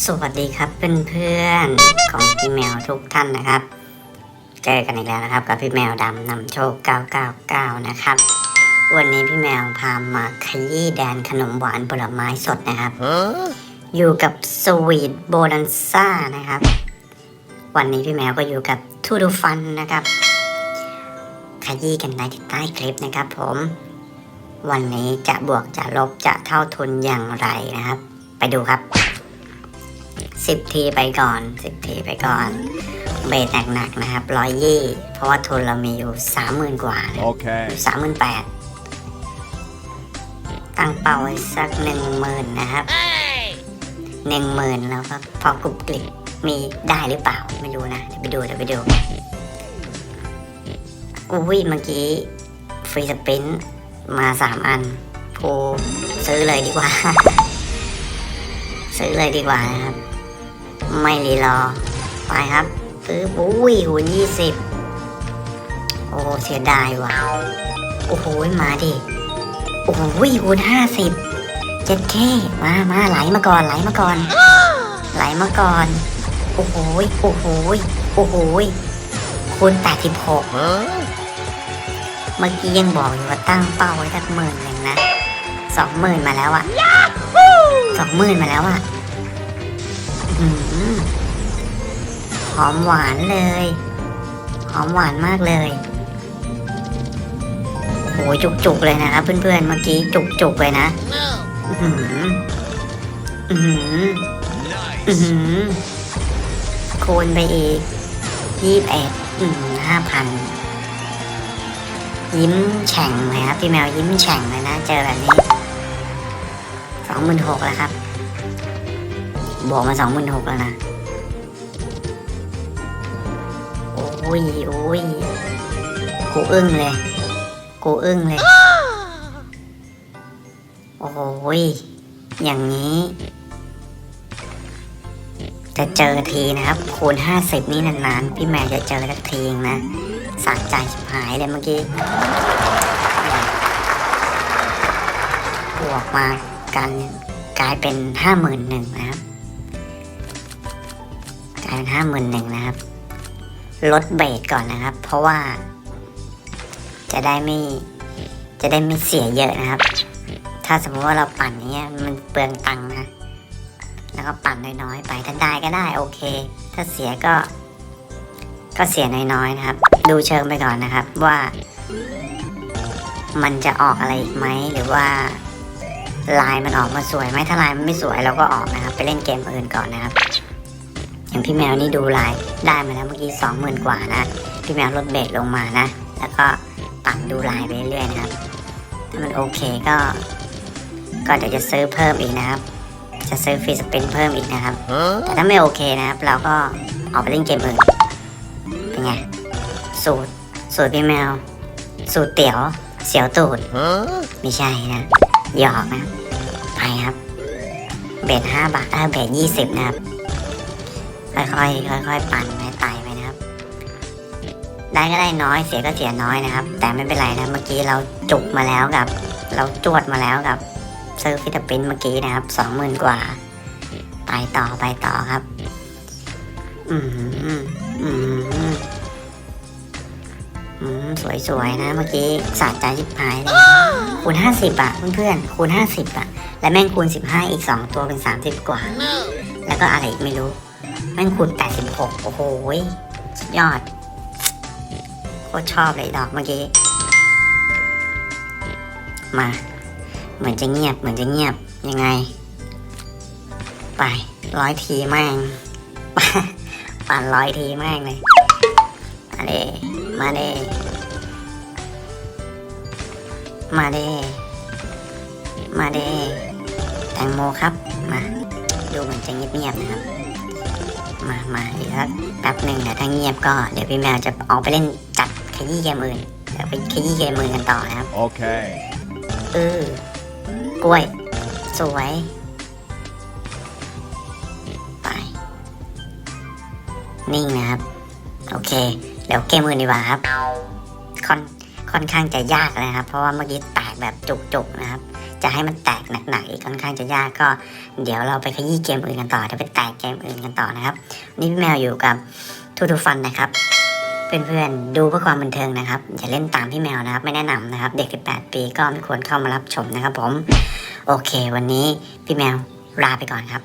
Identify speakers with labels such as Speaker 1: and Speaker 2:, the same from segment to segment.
Speaker 1: สวัสดีครับเพื่อนๆของพี่แมวทุกท่านนะครับ เจอกันอีกแล้วนะครับ กับพี่แมวดำนำโชค 999 นะครับ วันนี้พี่แมวพามาขยี้แดนขนมหวานผลไม้สดนะครับ อยู่กับสวีทโบนันซ่านะครับ วันนี้พี่แมวก็อยู่กับทูดูฟันนะครับ ขยี้กันได้ที่ใต้คลิปนะครับ ผม วันนี้จะบวกจะลบจะเท่าทุนอย่างไรนะครับ ไปดูครับ สิบทีไปก่อนสิบทีไปก่อน เบสหนักๆนะครับร้อยยี่เพราะว่าทุนเรามีอยู่สามหมื่นกว่านะ
Speaker 2: Okay.
Speaker 1: สามหมื่นแปดตั้งเป้าไว้สักหนึ่งหมื่นนะครับหนึ่งหมื่นแล้วก็พอกรุบกริบมีได้หรือเปล่าไม่รู้นะเดี๋ยวไปดูเดี๋ยวไปดูอุ้ยเมื่อกี้ฟรีสปรินต์มาสามอันกูซื้อเลยดีกว่า ซื้อเลยดีกว่านะครับ ไม่รีรอ ไปครับ ซื้อปุ้ยหุ่นยี่สิบโอ้เสียดายว่ะ โอ้โหมาดิ โอ้โหคูณห้าสิบเจ็ดเคมามาไหลมาก่อนไหลมาก่อน ไหลมาก่อน โอ้โหโอ้โหโอ้โหคูณแปดสิบหก
Speaker 2: Huh?
Speaker 1: เมื่อกี้ยังบอกอยู่ว่าตั้งเป้าไว้สักหมื่นหนึ่งนะสองหมื่นมาแล้วอะสองหมื่นมาแล้วอะอื้อ หอมหวานเลย หอมหวานมากเลยโอ้ยจุกๆเลยนะครับเพื่อนๆเมื่อกี้จุกๆเลยนะอื้อหืออื้ออือคูณไปอีกยี่สิบเอ็ดห้าพันยิ้มแฉ่งเลยครับพี่แมวยิ้มแฉ่งเลยนะ เจอแบบนี้สองหมื่นหกแล้วครับ บวกมาสองหมื่นหกแล้วนะ โอ้ยโอ้ยกูอึ้งเลย กูอึ้งเลย โอ้ย อย่างนี้ จะเจอทีนะครับ คูณห้าสิบนี่นานๆ พี่แมวจะเจอสักทีเองนะสะใจหายเลยเมื่อกี้บวกมากันกลายเป็นห้าหมื่นหนึ่งนะครับ กลายเป็นห้าหมื่นหนึ่งนะครับ ลดเบรกก่อนนะครับ เพราะว่า จะได้ไม่ จะได้ไม่เสียเยอะนะครับ ถ้าสมมติว่าเราปั่นอย่างเงี้ยมันเปลืองตังค์นะ แล้วก็ปั่นน้อยๆไปถ้าได้ก็ได้โอเค ถ้าเสียก็ ก็เสียน้อยๆนะครับ ดูเชิงไปก่อนนะครับว่า มันจะออกอะไรอีกไหมหรือว่าลายมันออกมาสวยไหมถ้าลายมันไม่สวยเราก็ออกนะครับ ไปเล่นเกมอื่นก่อนนะครับ อย่างพี่แมวนี่ดูลายได้มาแล้วเมื่อกี้สองหมื่นกว่านะ พี่แมวลดเบสลงมานะ แล้วก็ปั่นดูลายไปเรื่อยๆนะครับ ถ้ามันโอเคก็ ก็เดี๋ยวจะซื้อเพิ่มอีกนะครับ จะซื้อฟรีสปินเพิ่มอีกนะครับ แต่ถ้าไม่โอเคนะครับ เราก็ออกไปเล่นเกมอื่น เป็นไง สูตร สูตรพี่แมว สูตรเตี๋ยว เสียวตูด ไม่ใช่นะ หยอกนะ ไปครับ เบสห้าบาทเออเบสยี่สิบนะครับ ค่อยๆค่อย ๆ ปั่นไปไต่ไปนะครับ ได้ก็ได้น้อยเสียก็เสียน้อยนะครับ แต่ไม่เป็นไรนะเมื่อกี้เราจุกมาแล้วกับ เราจวดมาแล้วกับเซอร์ฟิตปินเมื่อกี้นะครับสองหมื่นกว่าไปต่อไปต่อครับ อืมอืมอืมสวยๆนะเมื่อกี้สะใจชิบหายเลยคูณห้าสิบอะเพื่อนๆคูณห้าสิบอะแล้วแม่งคูณสิบห้าอีกสองตัวเป็นสามสิบกว่า แล้วก็อะไรอีกไม่รู้ แม่งคูณแปดสิบหกโอ้โหยสุดยอด โคตรชอบเลยดอกเมื่อกี้ มา เหมือนจะเงียบ เหมือนจะเงียบ ยังไง ไปร้อยทีแม่ง ปั่นร้อยทีแม่งเลย มาเดมาเดมาเดมาเดแตงโมครับ มา ดูเหมือนจะเงียบๆนะครับ มามาอีกสักแป๊บหนึ่งเดี๋ยวถ้าเงียบก็เดี๋ยวพี่แมวจะออกไปเล่นจัดขยี้เกมอื่นเดี๋ยวไปขยี้เกมอื่นกันต่อนะครับ
Speaker 2: Okay.
Speaker 1: เออกล้วย สวย ไป นิ่งนะครับ โอเค เดี๋ยวเกมอื่นดีกว่าครับค่อนค่อนข้างจะยากเลยนะครับ เพราะว่าเมื่อกี้แตกแบบจุกๆนะครับ จะให้มันแตกหนักๆอีกค่อนข้างจะยากก็ เดี๋ยวเราไปขยี้เกมอื่นกันต่อเดี๋ยวไปแตกเกมอื่นกันต่อนะครับ นี่พี่แมวอยู่กับทูทูฟันนะครับเพื่อนๆดูเพื่อความบันเทิงนะครับ อย่าเล่นตามพี่แมวนะครับ ไม่แนะนำนะครับ เด็ก 18 ปีก็ไม่ควรเข้ามารับชมนะครับผม โอเค วันนี้พี่แมวลาไปก่อนครับ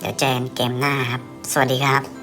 Speaker 1: เดี๋ยวเจอกันเกมหน้าครับ สวัสดีครับ